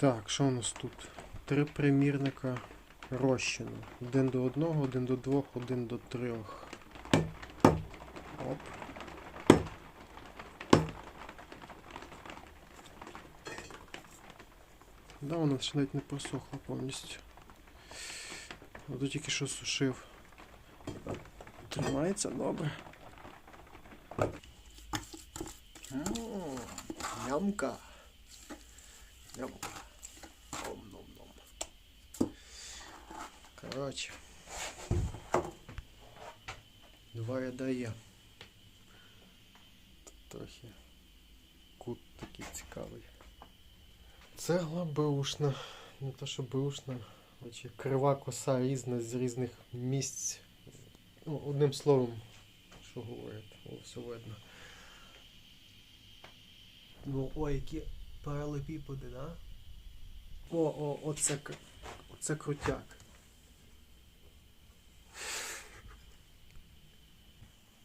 Так, що у нас тут? Три примірника розчину. Один до одного, один до двох, один до трьох. Оп. Да, вона ще навіть не просохла повністю. Ото тільки що сушив. Тримається добре. М, Нямка. Нямка. Коротше. Два ряда є. Трохи кут такий цікавий. Цегла беушна. Не то, що беушна, наче крива коса різна з різних місць. Ну, одним словом, що говорять, о, все видно. Ну, ой, які паралепіподи, да? О, о, оце, оце крутяк.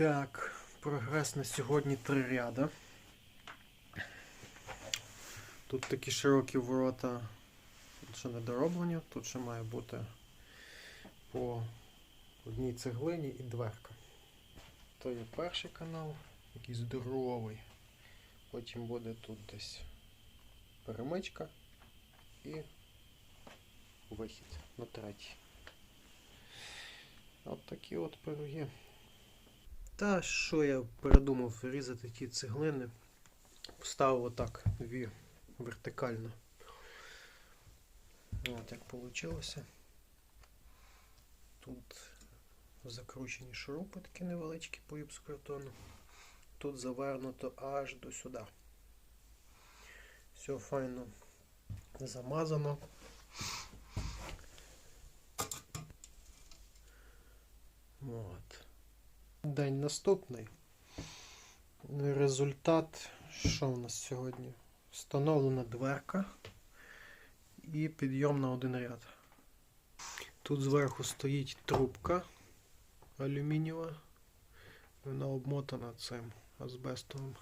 Так, прогрес на сьогодні три ряда. Тут такі широкі ворота, ще не дороблені, тут ще має бути по одній цеглині і дверка. То є перший канал, який здоровий. Потім буде тут десь перемичка і вихід на третій. От такі от пироги. Та що я передумав різати ті цеглини. Поставив отак дві вертикально. От як вийшло. Тут закручені шурупи такі невеличкі по гіпсокартону. Тут завернуто аж до сюди. Все файно замазано. От. День наступний. Результат, що у нас сьогодні? Встановлена дверка і підйом на один ряд. Тут зверху стоїть трубка алюмінієва. Вона обмотана цим азбестовим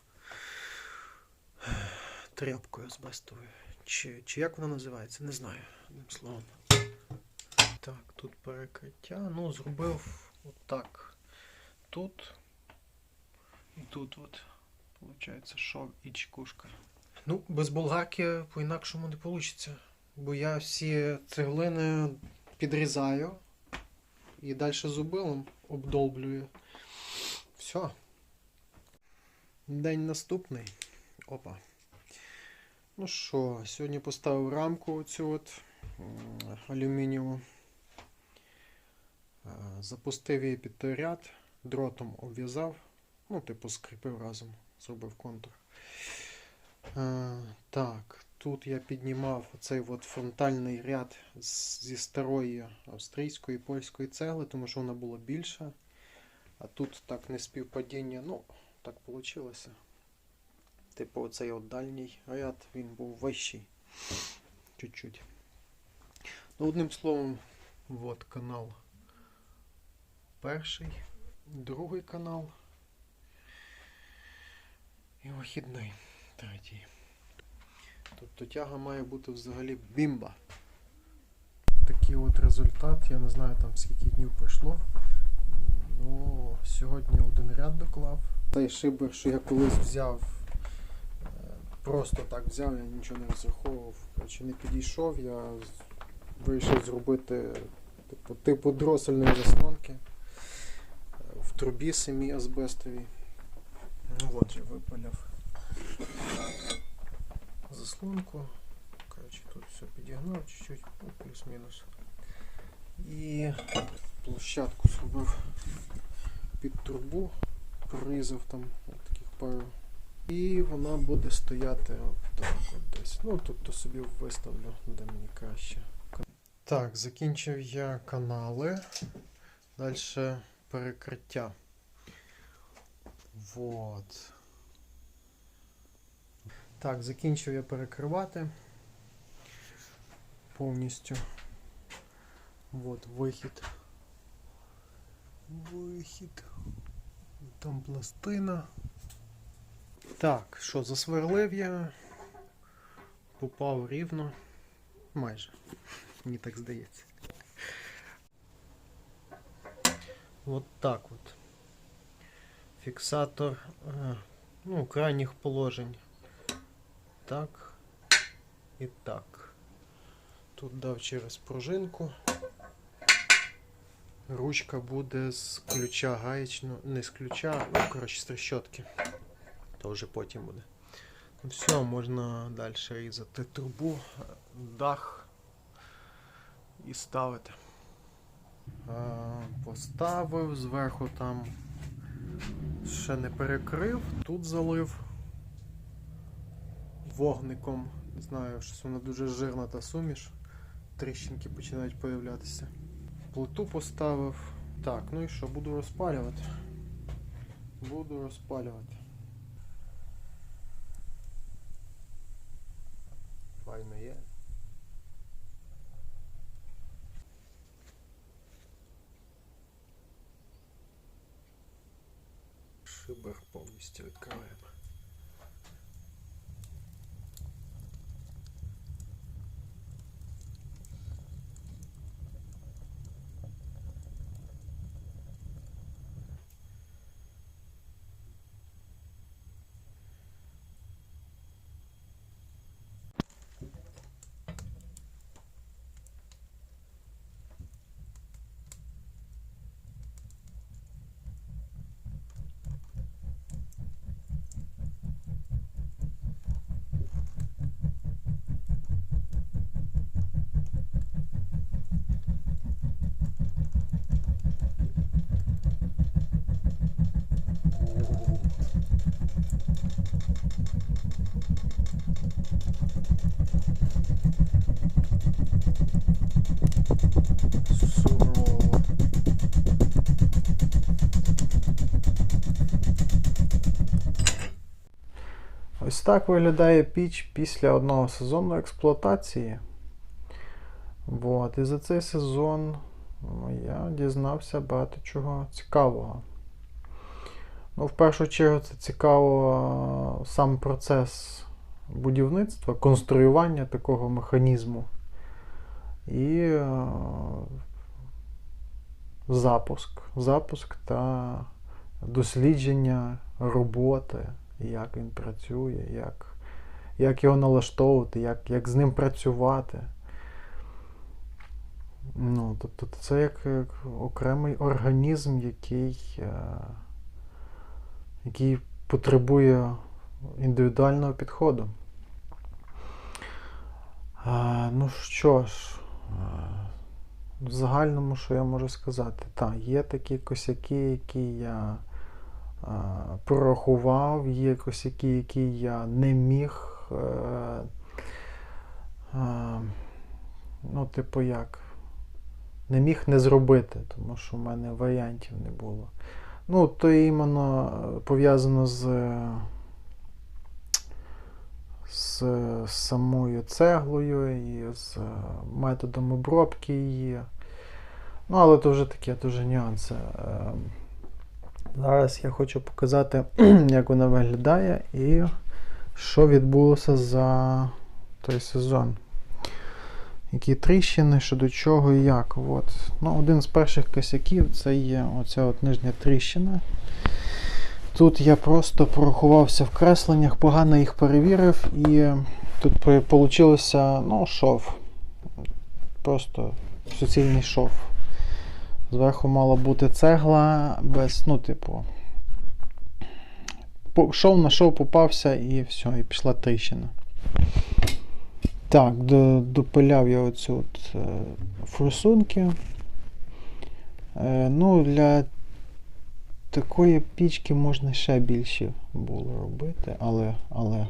тряпкою азбестовою. Чи, чи як вона називається? Не знаю. Одним словом. Так, тут перекриття. Ну, зробив отак. Тут і тут от. Получається шов і чекушка. Ну, без болгарки по-інакшому не вийде. Бо я всі цеглини підрізаю і далі зубилом обдолблюю. Все. День наступний. Опа. Ну що, сьогодні поставив рамку цю от алюмінієву. Е, Запустив її під ряд, дротом обв'язав. Ну, типу, скріпив разом, зробив контур. Е, так, тут я піднімав оцей от фронтальний ряд зі старої австрійської і польської цегли, тому що вона була більша. А тут так не співпадіння, ну, так вийшло. Типу, оцей от дальній ряд, він був вищий. Чуть-чуть. Ну, одним словом, от канал перший, другий канал. І вихідний третій. Тобто тяга має бути взагалі бімба. Такий от результат. Я не знаю там скільки днів пройшло. Ну, сьогодні один ряд доклав. Той шибер, що я колись взяв, е, просто так взяв, я нічого не розраховував. Коротше, не підійшов, я вирішив зробити типу, типу дросельної заслонки трубі самій азбестовій. Ну от же випаляв заслонку. Коротше, тут все підігнав чуть-чуть, ну, плюс-мінус. І площадку зробив під трубу, прорізав там от таких пару. І вона буде стояти от так от десь. Ну тут то собі виставлю, де мені краще. Так, закінчив я канали. Далі перекриття. Вот. Так, закінчив я перекривати повністю. Вот вихід. Вихід. Там пластина. Так, що, засверлив я. Попав рівно. майже. Мені так здається. От так от. Фіксатор е, ну, крайніх положень. Так. І так. Тут дав через пружинку. Ручка буде з ключа гаєчного, не з ключа, ну, коротше, з трещотки. То вже потім буде. Ну, все, можна далі різати трубу, дах і ставити. А, поставив, зверху там ще не перекрив, тут залив вогником. Знаю, щось вона дуже жирна та суміш. Тріщинки починають появлятися. Плиту поставив. Так, ну і що, буду розпалювати. Буду розпалювати. Файно є. Шибер повністю відкриваємо. Так виглядає піч після одного сезону експлуатації. Вот. І за цей сезон ну, я дізнався багато чого цікавого. Ну, в першу чергу це цікаво сам процес будівництва, конструювання такого механізму і запуск. Запуск та дослідження роботи, як він працює, як, як його налаштовувати, як, як з ним працювати. Ну, тобто це як, як окремий організм, який, е, який потребує індивідуального підходу. А, ну що ж, в загальному, що я можу сказати? Так, є такі косяки, які я а, порахував, є косяки, які я не міг. А, ну, типу як? Не міг не зробити, тому що в мене варіантів не було. Ну, то іменно пов'язано з з самою цеглою і з е, методом обробки її. Ну, але це вже таке дуже нюанси. Зараз я хочу показати, як вона виглядає і що відбулося за той сезон. Які тріщини, що до чого і як. От. Ну, Один з перших косяків це є оця от нижня тріщина. Тут я просто порахувався в кресленнях, погано їх перевірив, і тут вийшло ну, шов. Просто суцільний шов. Зверху мала бути цегла без, ну, типу, шов на шов попався і все, і пішла тріщина. Так, допиляв я оцю от е, форсунки. Е, ну, для такої пічки можна ще більше було робити, але але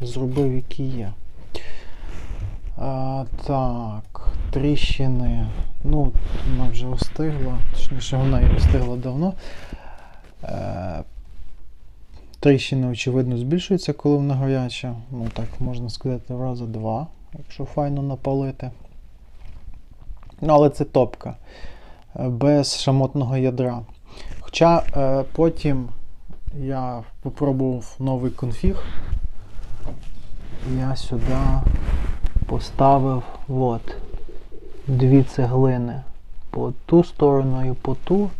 зробив, які є. А, Так, тріщини. Ну, вона вже остигла, точніше, вона і остигла давно. Е, Тріщини, очевидно, збільшуються, коли вона гаряча. Ну, так, можна сказати, рази два, якщо файно напалити. Ну, але це топка. Е, без шамотного ядра. Хоча е, потім я спробував новий конфіг. Я сюди поставив от, дві цеглини по ту сторону і по ту.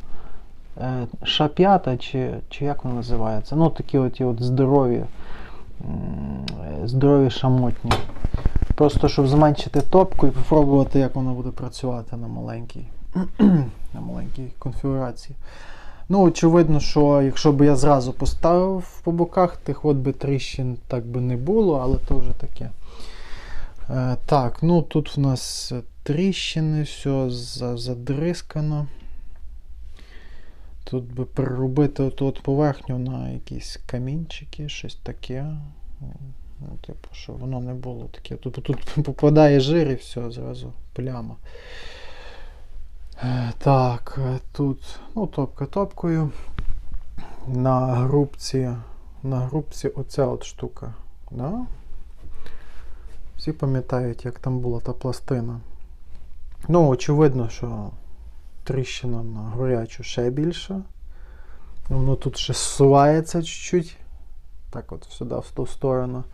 Е, Шап'ята, чи, чи як воно називається? Ну, такі от, от здорові, здорові шамотні. Просто щоб зменшити топку і спробувати, як воно буде працювати на маленькій, на маленькій конфігурації. Ну, очевидно, що якщо б я зразу поставив по боках, тих от би тріщин так би не було, але то вже таке. Е, так, ну тут в нас тріщини, все задрискано. Тут би переробити оту от поверхню на якісь камінчики, щось таке. Ну, типу, щоб воно не було таке. Тут, тут попадає жир і все, зразу пляма. Е, Так, е, тут ну, топка топкою. На грубці, на грубці оця от штука. Да? Всі пам'ятають, як там була та пластина. Ну, очевидно, що тріщина на горячу ще більше. Воно тут ще зсувається чуть-чуть. Так от сюди, в ту сторону.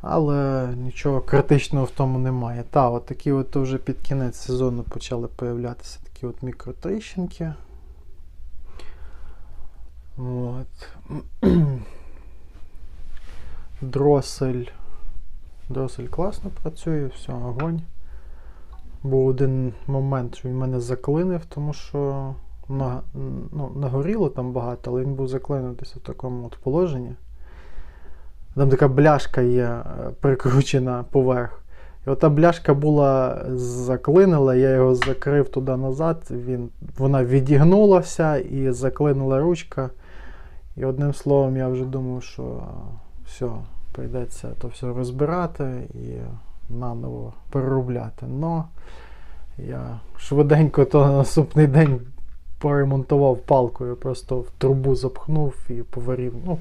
Але нічого критичного в тому немає. Та, от такі от вже під кінець сезону почали появлятися такі от мікротріщинки. От. Дросель. Дросель класно працює, все, огонь. Був один момент, що він мене заклинив, тому що на, ну, нагоріло там багато, але він був заклинений десь в такому от положенні. Там така бляшка є е, прикручена поверх. І ота бляшка була заклинила, я його закрив туди назад, він, вона відігнулася і заклинила ручка. І одним словом, я вже думав, що все, прийдеться то все розбирати і наново переробляти. Но я швиденько то на наступний день поремонтував палкою, просто в трубу запхнув і поварів. Ну,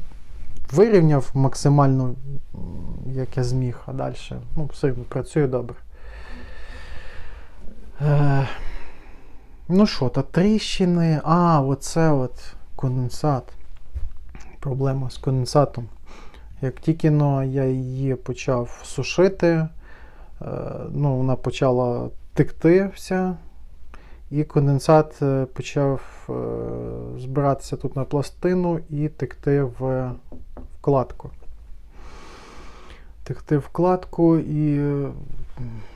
вирівняв максимально, як я зміг, а далі ну, все працює добре. Е, ну що, та тріщини. А, оце от конденсат. Проблема з конденсатом. Як тільки но я її почав сушити, е, ну, вона почала текти вся, і конденсат е, почав е, збиратися тут на пластину і текти в вкладку. Текти вкладку, і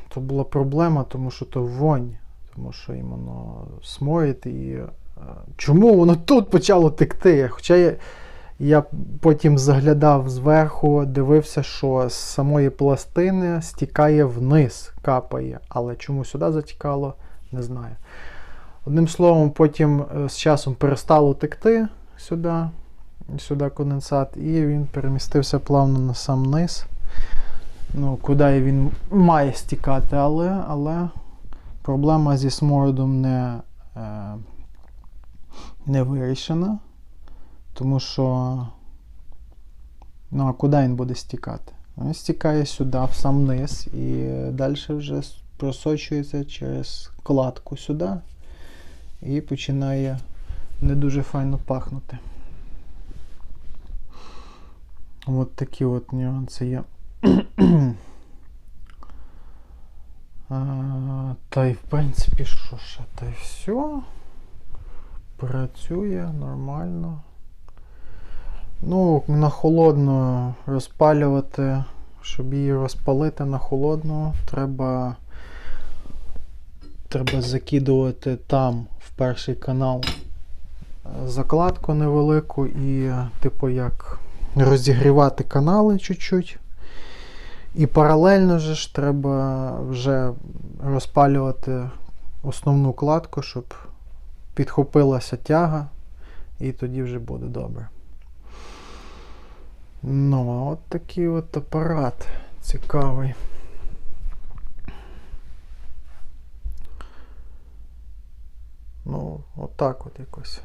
то була проблема, тому що то вонь, тому що іменно сморить і. е, Чому воно тут почало текти? Хоча я, я потім заглядав зверху, дивився, що з самої пластини стікає вниз, капає. Але чому сюди затікало, не знаю. Одним словом, потім е, з часом перестало текти сюди, сюди конденсат, і він перемістився плавно на сам низ. Ну, куди він має стікати, але, але проблема зі смородом не, е, не вирішена. Тому що. Ну, а куди він буде стікати? Він стікає сюди, в сам низ, і далі вже просочується через кладку сюди і починає не дуже файно пахнути. От такі от нюанси є. А, Та й в принципі, що ще? Та й все. Працює нормально. Ну, на холодно розпалювати, щоб її розпалити на холодно, треба, треба закидувати там, в перший канал, закладку невелику і, типу, як розігрівати канали чуть-чуть. І паралельно же ж треба вже розпалювати основну кладку, щоб підхопилася тяга, і тоді вже буде добре. Ну, а от такий от апарат цікавий. Ну, отак от якось.